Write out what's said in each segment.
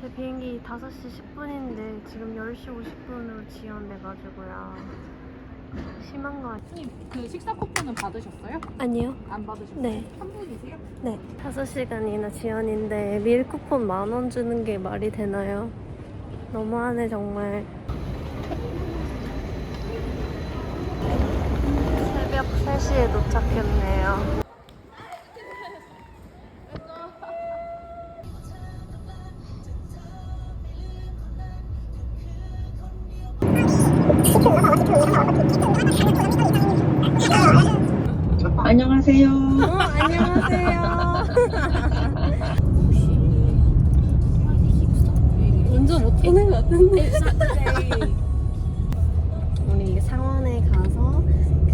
제 비행기 5시 10분인데 지금 10시 50분으로 지연돼가지고요. 심한 거 아니에요? 선생님 그 식사 쿠폰은 받으셨어요? 아니요. 안 받으셨어요? 네. 한 분이세요? 네. 5시간이나 지연인데 밀 쿠폰 만 원 주는 게 말이 되나요? 너무하네 정말. 새벽 3시에 도착했네요. 어, 안녕하세요. 운전 못하는 것 같은데. 우리 상원에 가서 그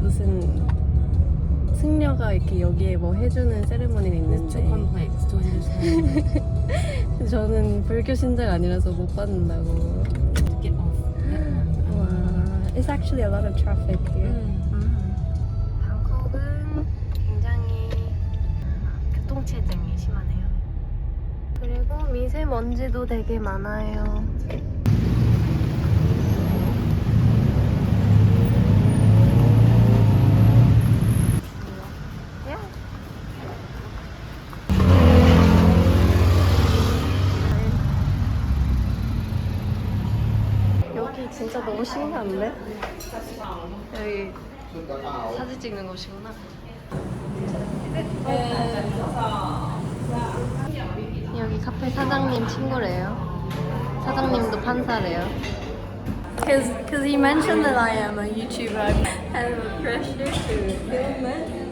무슨 승려가 이렇게 여기에 뭐 해주는 세레모니가 있는데 저는 불교 신자가 아니라서 못 받는다고. 와, it's actually a lot of traffic here. 미세먼지도 되게 많아요. 야. 여기 진짜 너무 신기한데? 여기 사진 찍는 곳이구나. 여기 카페 사장님 친구래요. 사장님도 판사래요. Cause, cause he mentioned that I am a YouTuber, I have a pressure to film it.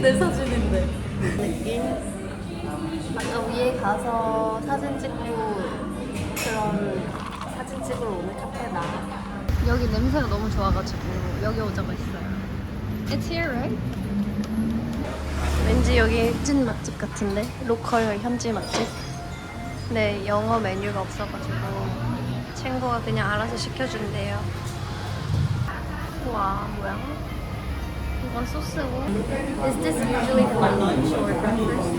내 사진인데. 느낌? 아까 위에 가서 사진 찍고 그런 사진 찍으러 오는 카페다. 여기 냄새가 너무 좋아가지고 여기 오자고 했어요. It's here, right? 왠지 여기 찐 맛집 같은데? 로컬 현지 맛집? 네, 영어 메뉴가 없어가지고 친구가 그냥 알아서 시켜준대요. 와, 뭐야? 이건 소스고. Is this usually for lunch or breakfast?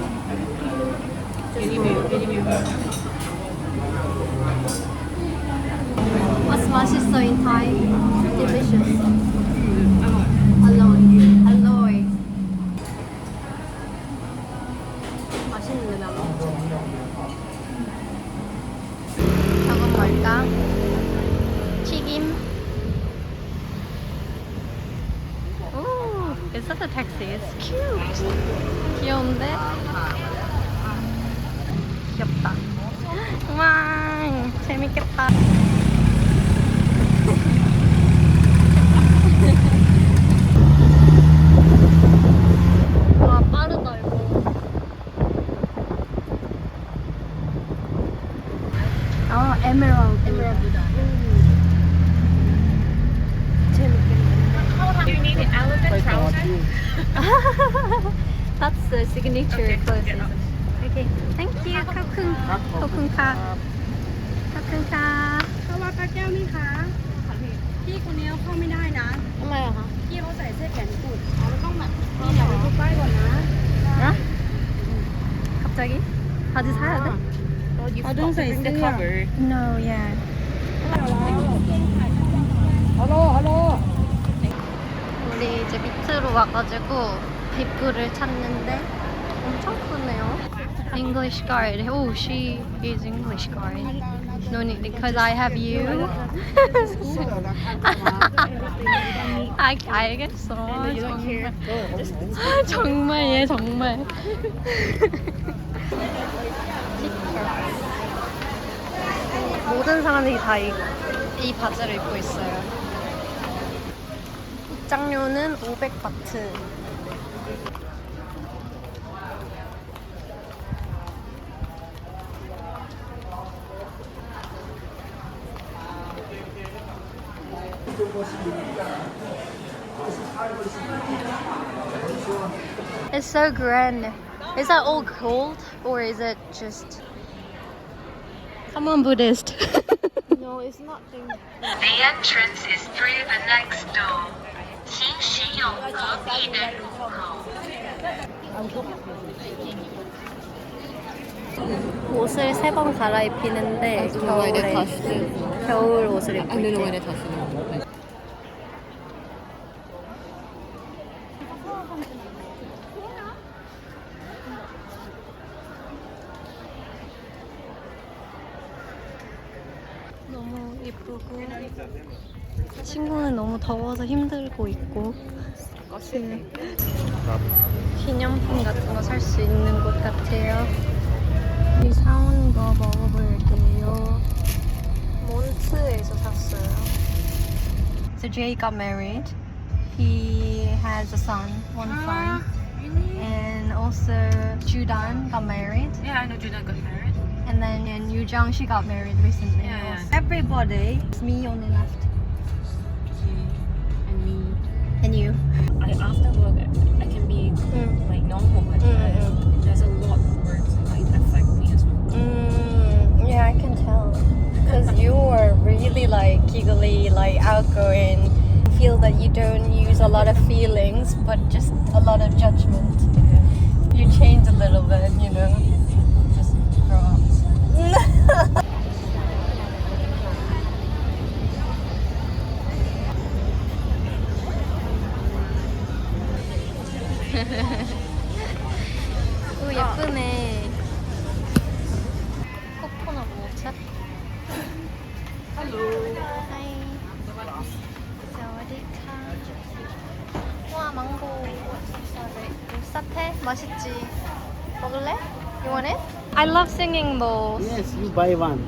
What's 맛있어 in Thai? Delicious. 알 오, it's not a taxi. It's cute. 귀여운데? 귀엽다. 와, 재밌겠다. 바지 사야 돼? 자동차 있으면 No, yeah 하나 하나 우리 이제 밑으로 와가지고 빅브를 찾는데 엄청 크네요 English guard. Oh, she is English guard. No need because I have you. 아, 알겠어. 정말. 정말 얘 정말. 모든 사람들이 다 이, 이 바지를 입고 있어요. 입장료는 500바트. It's so grand. Is that all gold or is it just? Come on, Buddhist. No, it's not thing. The entrance is through the next door. 请使用隔壁的入口。 옷을 세 번 갈아입히는데 겨울에 겨울 옷을 입고 있대. 친구는 너무 더워서 힘들고 있고 그 기념품 같은 거 살 수 있는 곳 같아요. 이 사온 거 먹어볼게요. 몬트에서 샀어요. So Jay got married. He has a son, one son. And also Judan got married. Yeah, I know Judah got married. And then in Yujang, she got married recently. Yeah, yeah. Everybody. It's me only left. You. I after work I can be Mm. like normal, but Mm, there's a lot of work that might affect me as well. Mm, yeah, I can tell. Because you are really like giggly, like outgoing. Feel that you don't use a lot of feelings, but just a lot of judgment. You change a little bit, you know. Yes, you buy one.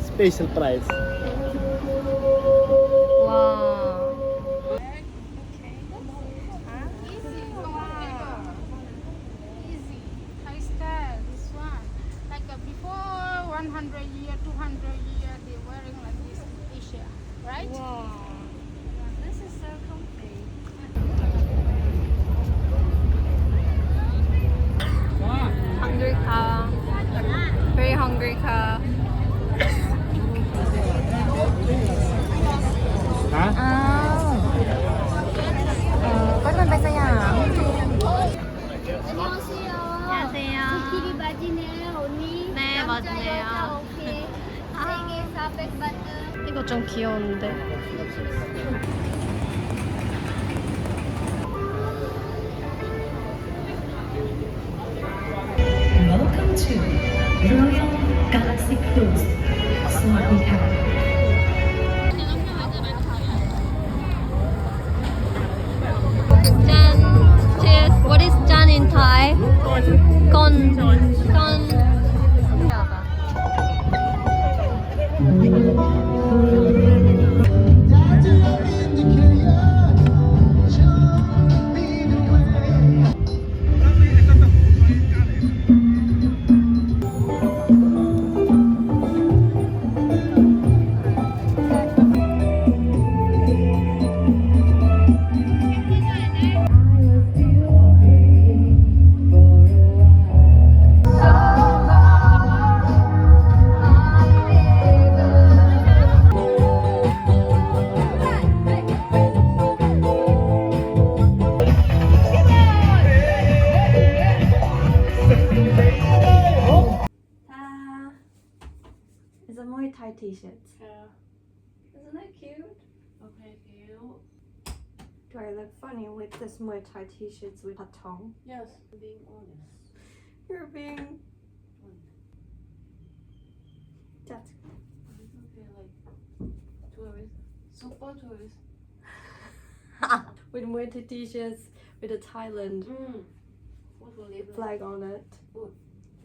Special price. 이거 좀 귀여운데. Welcome to funny with this Muay Thai t-shirts with patong? Yes, being honest. You're being... That's... Like tourist. Super tourist. with Muay Thai t-shirts with a Thailand Mm. What will it flag on it. Good.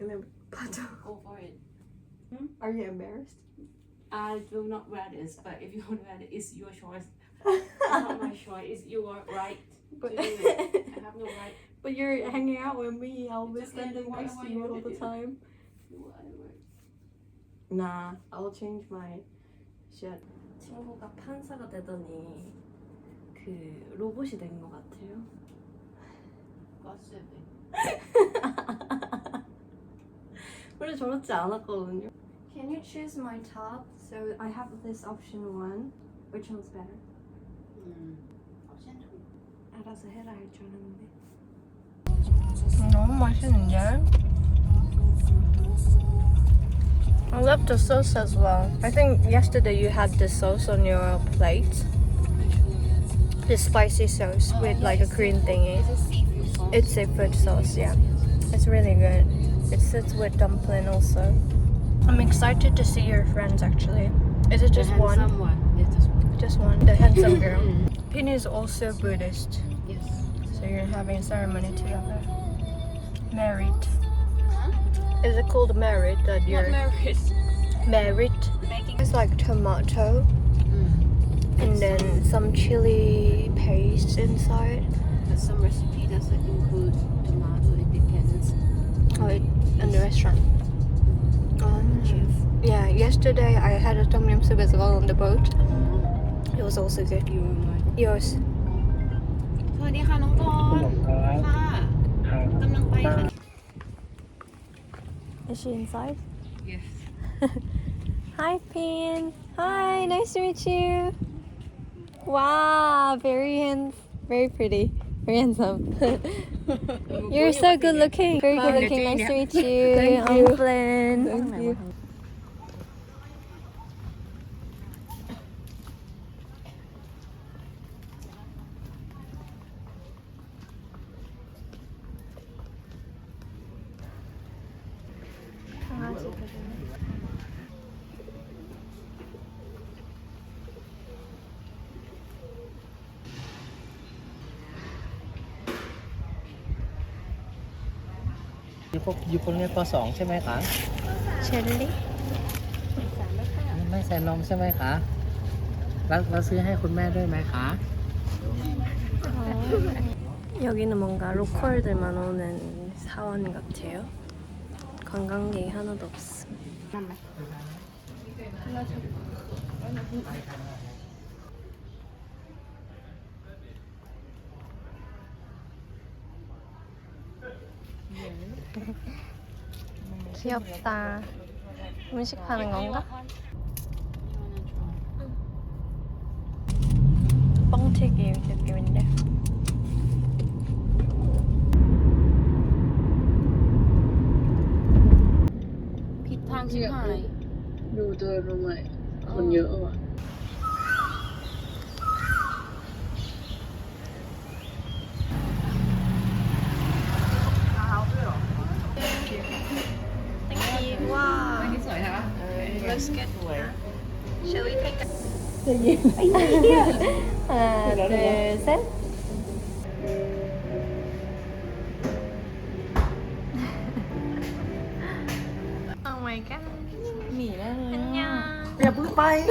And then patong. Go for it. Are you embarrassed? I will not wear this, but if you want to wear it, it's your choice It's not my choice. It's your right to But, do it. I have no right. but you're hanging out with me. I'll be It's okay, standing why- next why to you you all wanna the do? time. Do whatever. Nah, I'll change my shit. 친구가 판사가 되더니 그 로봇이 된 것 같아요. 원래 저렇지 않았거든요. Can you choose my top? So I have this option one. Which one's better? 알아서 해라 할 줄 알았는데. 너무 맛있는데? I love the sauce as well. I think yesterday you had the sauce on your plate. The spicy sauce with like a green thingy. It's seafood sauce, yeah. It's really good. It sits with dumpling also. I'm excited to see your friends actually. Is it just one? Someone. Just one. The handsome girl. Pin is also Buddhist. Yes. So you're having a ceremony together. Married. Huh? Is it called married that you're married. married? It's like tomato Mm. and then some chili paste inside. But some recipe doesn't include tomato. It depends. Oh, it, in the restaurant. Um, yeah, yesterday I had a tom yum soup as well on the boat. It was also good. You were Yours? สวัสดีค่ะน้องกรณ์ค่ะกำลังไปค่ะ Is she inside? Yes. Hi, Pin. Hi, nice to meet you. Wow, very hands, very pretty, very handsome. You're so good looking. Very good looking. Nice to meet you. Thank you. I'm Flynn. Thank you. อยู่พวกอยู่คนเรียนป .2 ใช่ไหมคะ Jelly. ไม่ใส่นมใช่ไหมคะแล้วเราซื้อให้คุณแม่ด้วยไหมคะ 여기는 뭔가 로컬들만 오는 사원 같아요. 관광객이 하나도 없어. 귀엽다. 음식 파는 건가? 뻥튀기 느낌인데. 비타민 하이 누드 로마 건유와. tercer. Oh my god หนีได้เลยอะอย่าเพิ่งไป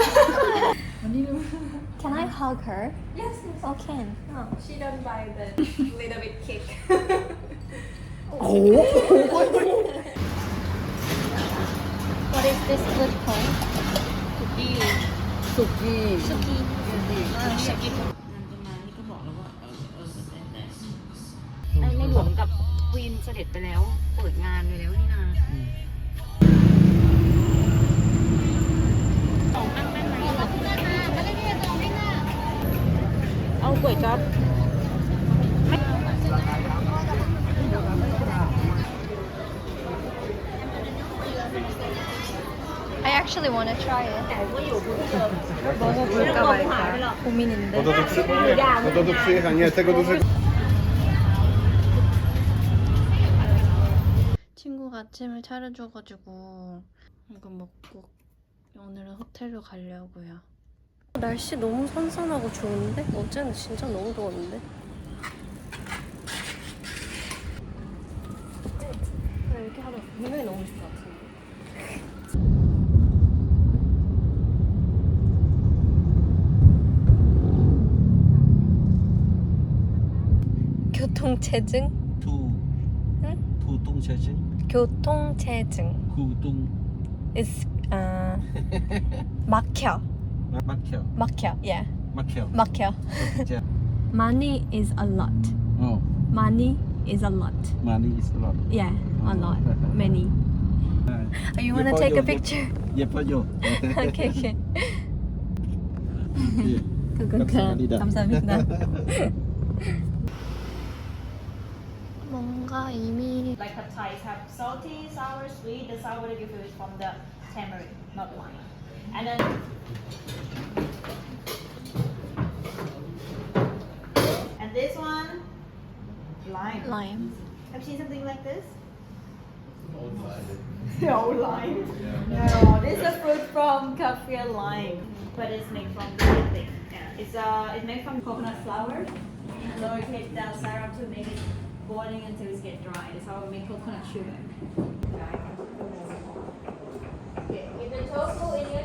Can I hug her? Yes, yes. Okay. Oh. She don't buy the little bit kick. Oh! What is this good point? To be สุกี้สุกี้สุกี้สกิปในหลวงกับควีนเสด็จไปแล้ว เปิดงานไปแล้วนี่นาเอาก๋วยจั๊บ 먹어볼까 말까 고민인데. 너도. Nie, tego dużego. 친구가 아침을 차려줘가지고 이거 먹고 오늘은 호텔로 가려고요. 날씨 너무 선선하고 좋은데? 어제는 진짜 너무 더웠는데? 그래 이렇게 하다 분명히 너무 좋을 것 같은데. 교통체증? 두. 응? 두통체증? 교통체증. 구동. is 아 막혀 막혀. 막혀. Yeah. 막혀. 막혀. 진짜. Money is a lot. 어. Money is a lot. 많이 있어. Yeah, a Oh. lot. Many. Oh, you wanna take a picture? 예뻐요. okay, okay. 예. 감사합니다. 감사합니다. 뭔가 이미 Like pad thai have salty, sour, sweet. The sour that you feel is from the tamarind, not lime. And then and this one lime. lime. Have you seen something like this? No lime. No, this is a fruit from kaffir lime, but it's made from the same thing. Yeah, it's uh, it's made from coconut flour. Lowercase down syrup to make it boiling until it get dry. That's how we make coconut sugar. Okay, with the tofu in your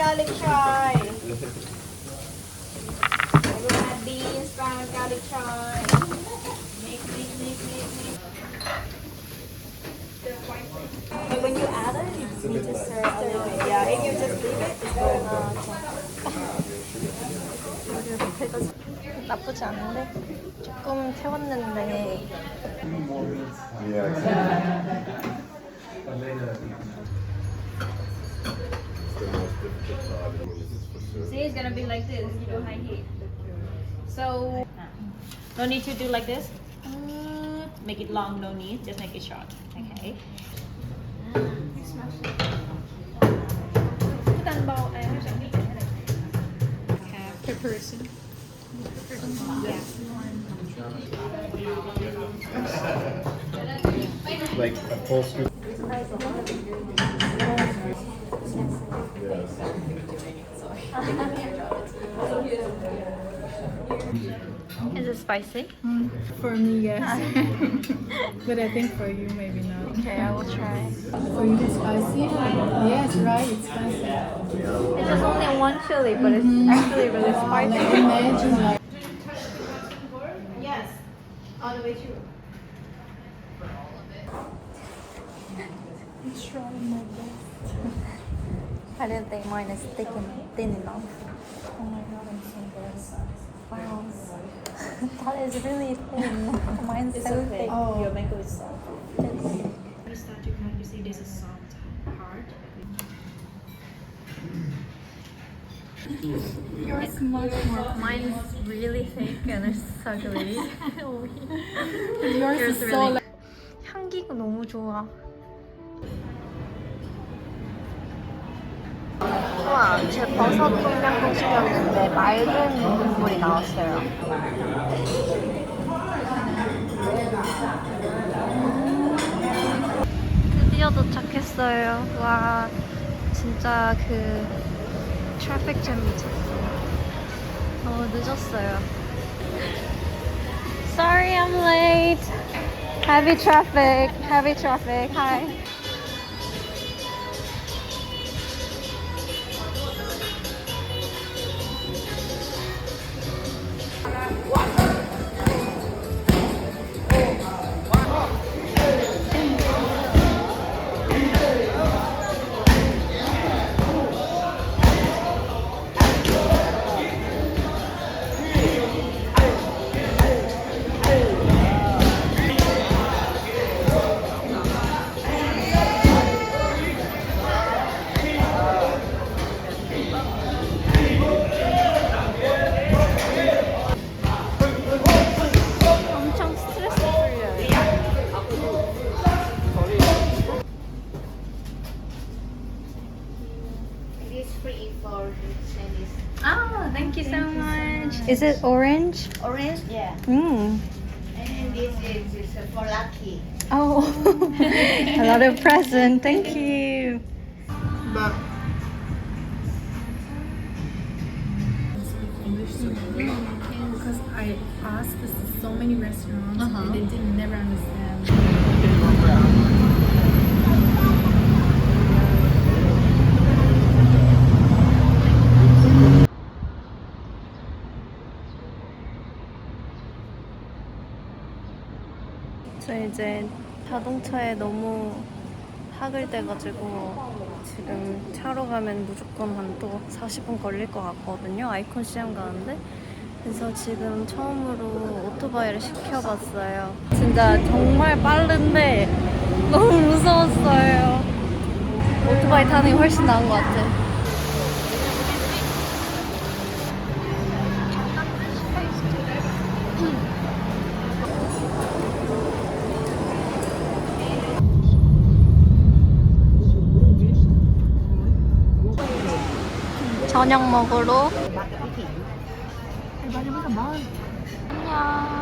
garlic chai. We're gonna add beans, brown garlic chai. Mix, mix, mix, mix, mix. But when you add it, you to stir a little bit. Yeah, if you just leave it, it's good. 나쁘지 않은데 조금 태웠는데 See, it's gonna be like this, you know, high heat. So, no need to do like this. Uh, Make it long, no need, just make it short. Okay. Per person. Like a Is it spicy? For me, yes. but I think for you, maybe not. Okay, I will try. For you, it's spicy? Yes, right, it's spicy. It's just only one chili, but it's mm-hmm. actually really spicy. Like, imagine, like, Yes, all the way through. I didn't think mine is thick and thin enough. Oh my god, I'm so good. Wow. that is really thin. Mine's so thick. oh, Your mango is soft. It's- You start to cut, you see this is soft part. yours much more. Mine's really thick and it's ugly. Yours Yours is so really. like, 향기가 너무 좋아. 제 버섯 똠양꿍 시켰는데 맑은 국물이 나왔어요. 드디어 도착했어요. 와, 진짜 그 트래픽 잼 미쳤어. 너무 늦었어요. Sorry I'm late. Heavy traffic. Heavy traffic. Hi. Is it orange? Orange, yeah. Mm. And this is, is for lucky. Oh, a lot of present. Thank you. But English because I asked this to so many restaurants and they didn't never understand. 이제 자동차에 너무 파글돼가지고 지금 차로 가면 무조건 한 또 40분 걸릴 것 같거든요. 아이콘 시장 가는데. 그래서 지금 처음으로 오토바이를 시켜봤어요. 진짜 정말 빠른데 너무 무서웠어요. 오토바이 타는 게 훨씬 나은 것 같아. 저녁 먹으러. 안녕